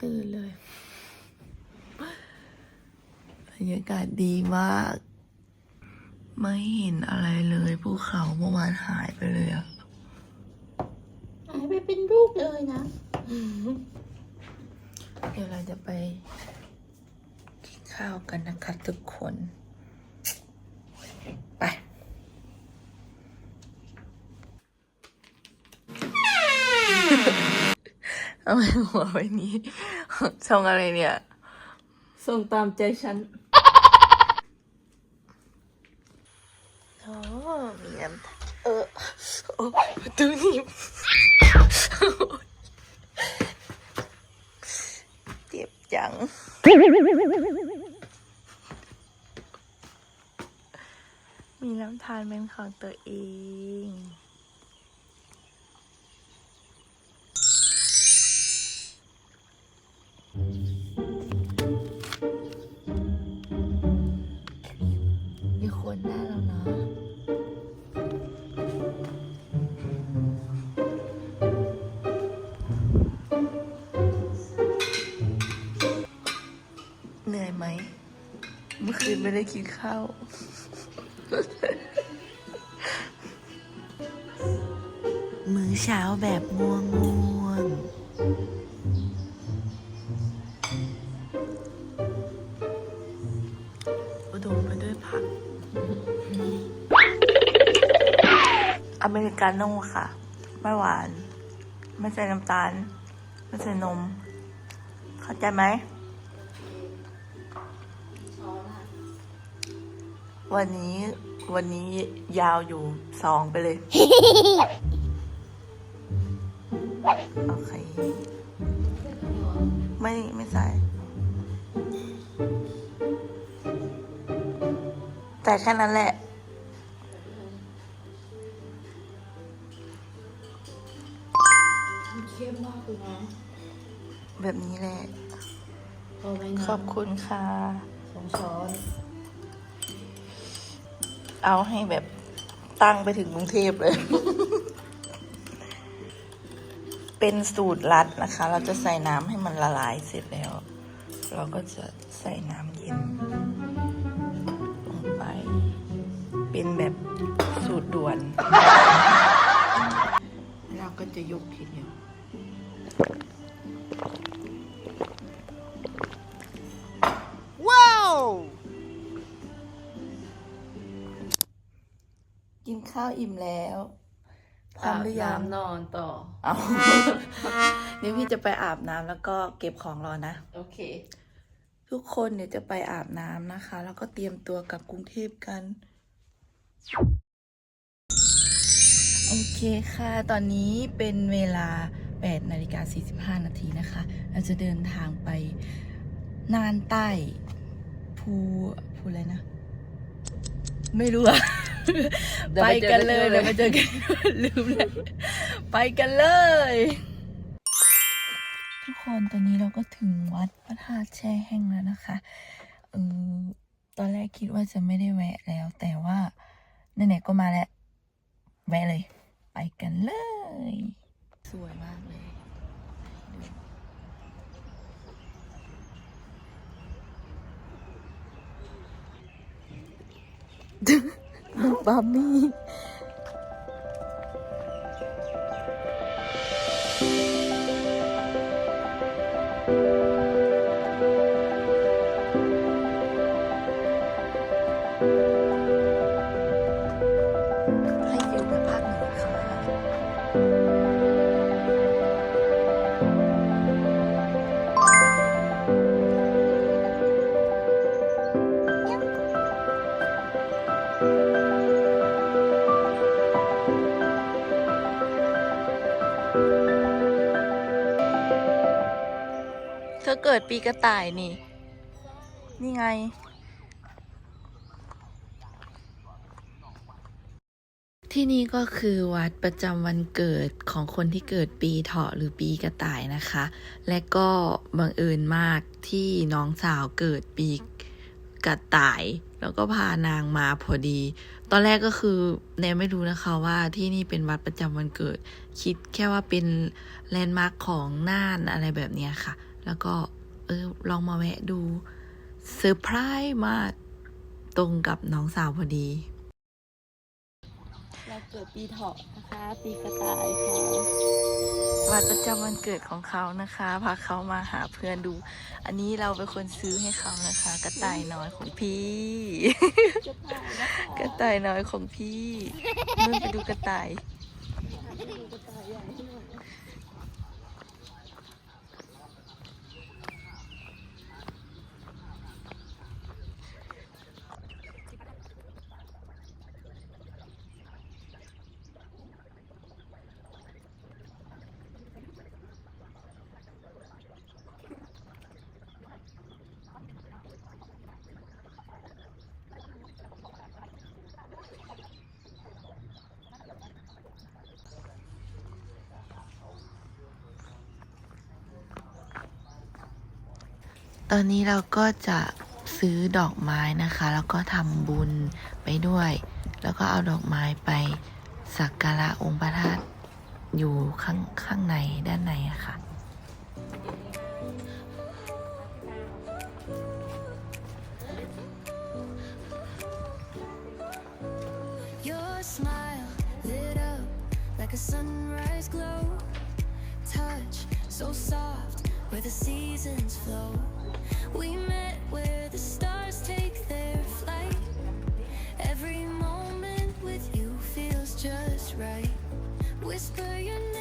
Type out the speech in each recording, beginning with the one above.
ยังไม่ตื่นเลยบรรยากาศดีมาก ไม่เห็นอะไรเลยภูเขาเมื่อวานหายไปเลยอะหายไปเป็นรูปเลยนะ เดี๋ยวเราจะไปกินข้าวกันนะคะทุกคน เอาไมหัวไว้นี้ช่องอะไรเนี่ย ส่งตามใจฉันโอ้มีน้ำเออโอ้ประตูหนี้เจ็บจังมีน้ำทานเป็นของตัวเอง ไม่ได้กินข้าวมื้อเช้าแบบง่วงง่วงๆอุดมไปด้วยผัก อเมริกาโน่ค่ะ ไม่หวาน ไม่ใส่น้ำตาล ไม่ใส่นม เข้าใจไหม วันนี้วันนี้ยาวอยู่สองไปเลย โอเค ไม่ไม่ใส่ แต่แค่นั้นแหละ เข้มมากเลยนะแบบนี้แหละ พอไหมนะขอบคุณค่ะสองช้อน เอาให้แบบตั้งไปถึงกรุงเทพเลย เป็นสูตรลัดนะคะ เราจะใส่น้ำให้มันละลายเสร็จแล้ว เราก็จะใส่น้ำเย็นลงไป เป็นแบบสูตรด่วน เราก็จะยกทีเดียว ข้าวอิ่มแล้วพร้อมหรือยังนอนต่อ เอาเดี๋ยวพี่จะไปอาบน้ำแล้วก็เก็บของรอนะ โอเค ทุกคนเดี๋ยวจะไปอาบน้ำนะคะ แล้วก็เตรียมตัวกลับกรุงเทพกัน โอเคค่ะ ตอนนี้เป็นเวลา8นาฬิกา45 นาทีนะคะ เราจะเดินทางไปน่านใต้ภูภูอะไรนะ ไม่รู้อะเดี๋ยว ไปไปเจอกันเลยกันที่เดี๋ยวไปเจอกันลืมเลยไปกันเลย ทุกคนตอนนี้เราก็ถึงวัดพระธาตุแช่แห้งแล้วนะคะเออตอนแรกคิดว่าจะไม่ได้แวะแล้ว แต่ว่าไหนๆก็มาแล้ว แวะเลย ไปกันเลย สวยมากเลยดูน้อง บาร์บี้ เกิดปีกระต่ายนี่ นี่ไง ที่นี่ก็คือวัดประจำวันเกิดของคนที่เกิดปีเถาะหรือปีกระต่ายนะคะ และก็บังเอิญมากที่น้องสาวเกิดปีกระต่ายแล้วก็พานางมาพอดี ตอนแรกก็คือแนนไม่รู้นะคะว่าที่นี่เป็นวัดประจำวันเกิด คิดแค่ว่าเป็นแลนด์มาร์คของน่านอะไรแบบนี้ค่ะ แล้วก็ เออลองมาแวะดูเซอร์ไพรส์มากตรงกับน้องสาวพอดี เราเกิดปีเถาะนะคะ ปีกระต่ายค่ะวันประจำวันเกิดของเขานะคะ พาเขามาหาเพื่อนดู อันนี้เราเป็นคนซื้อให้เขานะคะ กระต่ายน้อยของพี่ กระต่ายนะคะ กระต่ายน้อยของพี่นุ่นไปดูกระต่าย ดูกระต่ายใหญ่ที่หน่อย ตอนนี้เราก็จะซื้อดอกไม้นะคะ แล้วก็ทำบุญไปด้วย แล้วก็เอาดอกไม้ไปสักการะองค์พระธาตุอยู่ข้างข้างในด้านในอะคะ่ะ sunrise glow. Touch so soft where the seasons flow. We met where the stars take their flight. Every moment with you feels just right. Whisper your name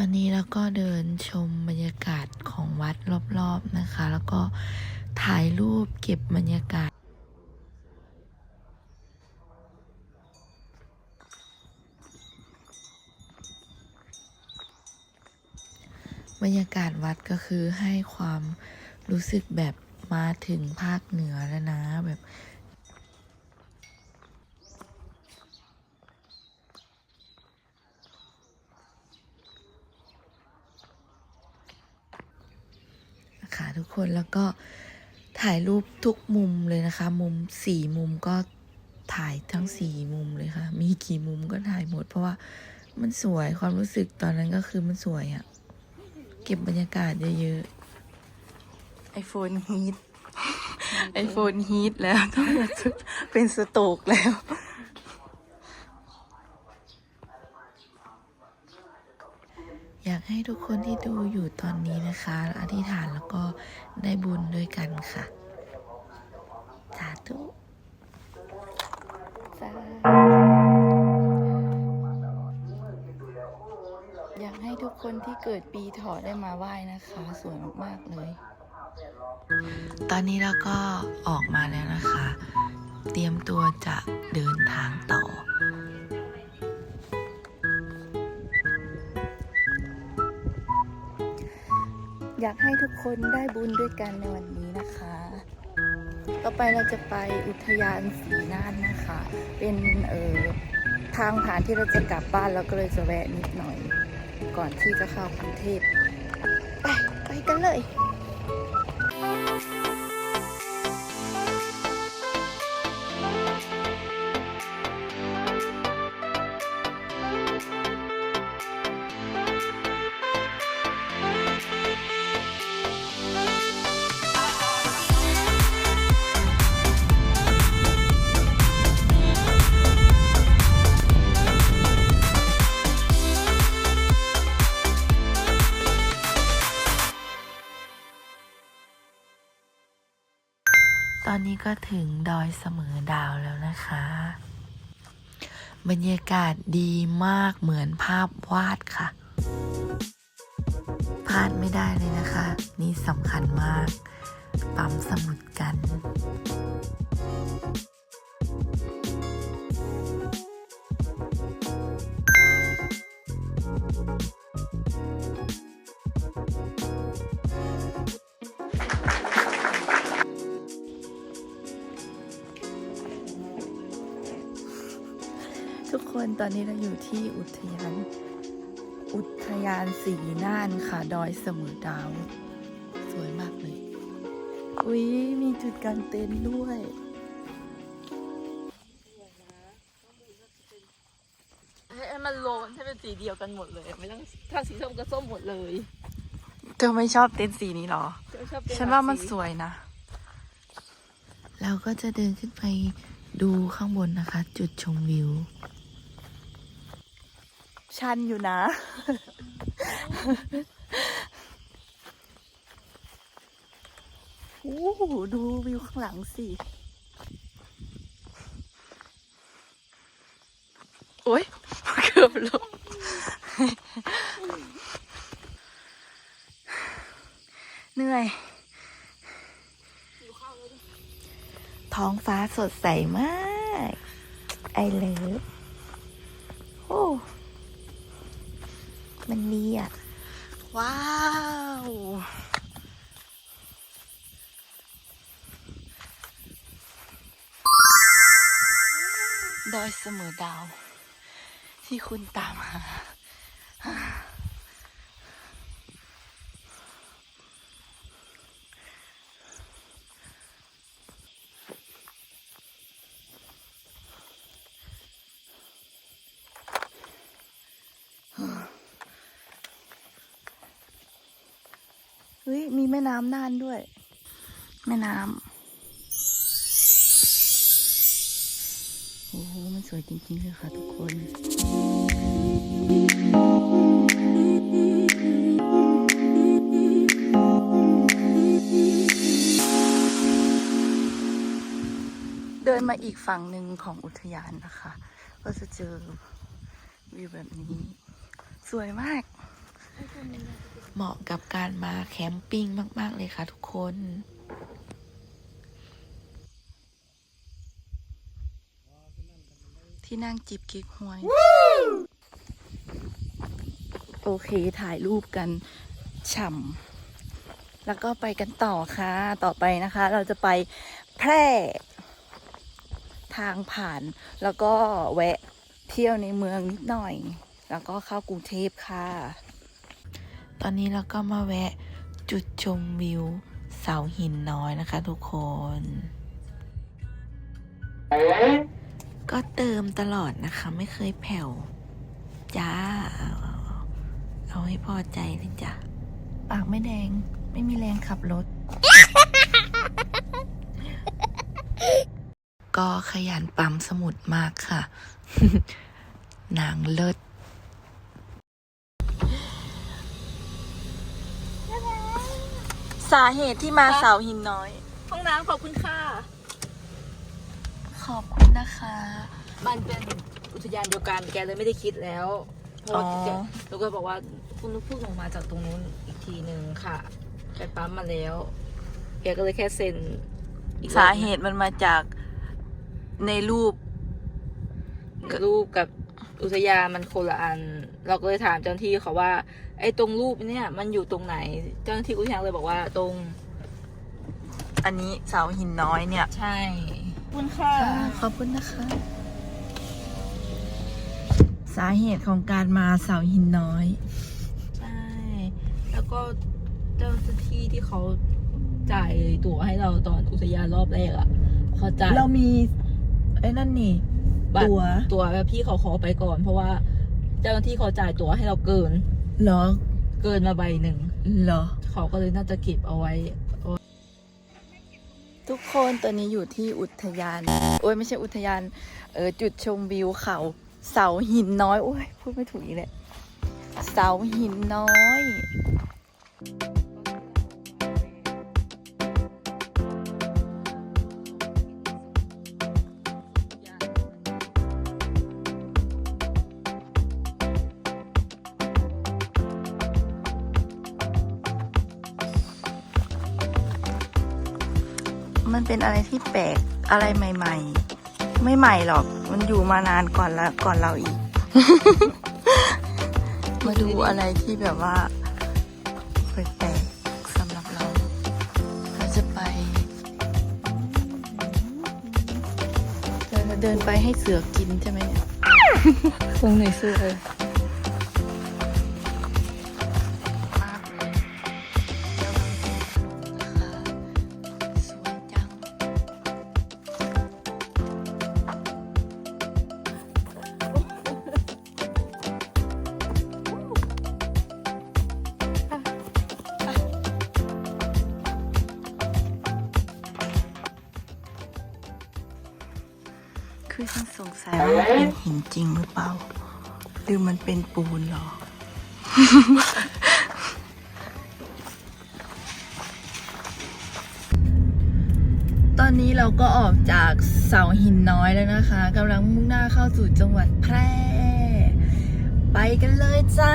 อนนี้เราก็เดินชมบรรยากาศของวัดรอบๆนะคะ แล้วก็ถ่ายรูปเก็บบรรยากาศบรรยากาศวัดก็คือให้ความรู้สึกแบบมาถึงภาคเหนือแล้วนะ แบบ นะ คนแล้วก็ถ่ายรูปทุกมุมเลยนะคะ มุมสี่มุมก็ถ่ายทั้งสี่มุมเลยค่ะ มีกี่มุมก็ถ่ายหมด เพราะว่ามันสวยความรู้สึกตอนนั้นก็คือมันสวยอะ่ะ เก็บบรรยากาศเยอะๆไอโฟนฮีทไอโฟนฮีทแล้วต้องเป็นสโตกแล้ว อยาก ให้ทุกคนที่ดูอยู่ตอนนี้นะคะ อธิษฐานแล้วก็ได้บุญด้วยกันค่ะ สาธุสาอยากให้ทุกคนที่เกิดปีถาะได้มาไหว้นะคะ สวยมาก ๆ เลย ตอนนี้เราก็ออกมาแล้วนะคะ เตรียมตัวจะเดินทางต่อ อยากให้ทุกคนได้บุญด้วยกันในวันนี้นะคะ ต่อไปเราจะไปอุทยานสีน่านนะคะ เป็นเอ่อทางผ่านที่เราจะกลับบ้านเราก็เลยจะแวะนิดหน่อย ก่อนที่จะเข้ากรุงเทพไป ไปกันเลยอน ก็ถึงดอยเสมอดาวแล้วนะคะ บรรยากาศดีมากเหมือนภาพวาดค่ะพลาดไม่ได้เลยนะคะ นี่สำคัญมาก ปั๊มสมุดกัน ตอนนี้เราอยู่ที่อุทยาน อุทยานสีน่านค่ะ ดอยเสมอดาว สวยมากเลย อุ๊ยมีจุดกางเต็นท์ด้วยให้มันโลนให้เป็นสีเดียวกันหมดเลย ไม่ต้องถ้าสีส้มก็ส้มหมดเลยเธอไม่ชอบเต็นท์สีนี้หรอชอบเป็ฉันว่ามันสีสวยนะ เราก็จะเดินขึ้นไปดูข้างบนนะคะ จุดชมวิว ชันอยู่นะ โอ้โหดูวิวข้างหลังสิ โอ้ยเกือบลงเหนื่อย ท้องฟ้าสดใสมาก ไอเลิฟโอ้ มันดีอะ ว้าว ดอยเสมอดาว ที่คุณตามหา เฮ้ย มีแม่น้ำน่านด้วย แม่น้ำโอ้โหมันสวยจริงๆเลยค่ะทุกคนเดินมาอีกฝั่งหนึ่งของอุทยานนะคะ ก็จะเจอวิวแบบนี้ สวยมาก เหมาะกับการมาแคมปิ้งมาก ๆ เลยค่ะทุกคนที่นั่งจิบเก๊กฮวย โอเค ถ่ายรูปกันฉ่ำ แล้วก็ไปกันต่อค่ะ ต่อไปนะคะ เราจะไปแพร่ ทางผ่าน แล้วก็แวะเที่ยวในเมืองนิดหน่อย แล้วก็เข้ากรุงเทพค่ะ ตอนนี้เราก็มาแวะจุดชมวิวเสาหินน้อยนะคะทุกคน ก็เติมตลอดนะคะ ไม่เคยแผ่ว จ้า เอาให้พอใจเลยจ้ะ ปากไม่แดง ไม่มีแรงขับรถ ก็ขยันปั๊มสมุดมากค่ะ นางเลิศ สาเหตุที่มาเสาหินน้อย ห้องน้ำขอบคุณค่ะ ขอบคุณนะคะ มันเป็นอุทยานเดียวกันแกเลยไม่ได้คิดแล้วเพราะว่าอ๋อแกแล้วก็บอกว่าคุณลูกพึ่งลงมาจากตรงนู้นอีกทีหนึ่งค่ะแกปั๊มมาแล้ว แกก็เลยแค่เซ็นอีกรอบสาเหตุมันมาจากในรูปรูปกับ อุทยานมันคนละอัน เราก็เลยถามเจ้าหน้าที่เขาว่า ไอ้ตรงรูปเนี่ย มันอยู่ตรงไหน เจ้าหน้าที่อุทยานเลยบอกว่าตรง อันนี้เสาหินน้อยเนี่ย ใช่ขอบคุณค่ะขอบคุณนะคะ สาเหตุของการมาเสาหินน้อย ใช่ แล้วก็เจ้าหน้าที่ที่เขาจ่ายตั๋วให้เราตอนอุทยานรอบแรกอะ่ะเขาจ่ายเรามีไอ้นั่นนี่ บัตรตั๋ว ตั๋วแบบพี่เขาขอไปก่อน เพราะว่า เจ้าหน้าที่เขาจ่ายตั๋วให้เราเกิน เหรอเกินมาใบหนึ่ง เหรอ เขาก็เลยน่าจะเก็บเอาไว้ ทุกคนตอนนี้อยู่ที่อุทยาน โอ้ยไม่ใช่อุทยาน เออจุดชมวิวเขาเสาหินน้อย โอ้ยพูดไม่ถูกอีกเลยเสาหินน้อย มันเป็นอะไรที่แปลกอะไรใหม่ ๆ ไม่ใหม่หรอก มันอยู่มานานก่อนละก่อนเราอีก มาดูอะไรที่แบบว่าแปลกๆสำหรับเราเราจะไปเราจะเดินไปให้เสือกินใช่ไหมเนี่ยคงหน่อยสู้เลย คือฉันสงสัยว่าเป็นหินจริงหรือเปล่า หรือมันเป็นปูนหรอ ตอนนี้เราก็ออกจากเสาหินน้อยแล้วนะคะกำลังมุ่งหน้าเข้าสู่จังหวัดแพร่ ไปกันเลยจ้า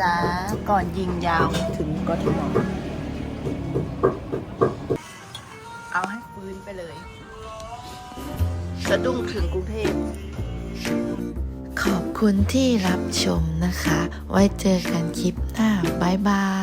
จ๊ะ ก่อนยิงยาวถึงกทมเอาให้ฟื้นไปเลย สะดุ้งถึงกรุงเทพขอบคุณที่รับชมนะคะ ไว้เจอกันคลิปหน้า บ๊ายบาย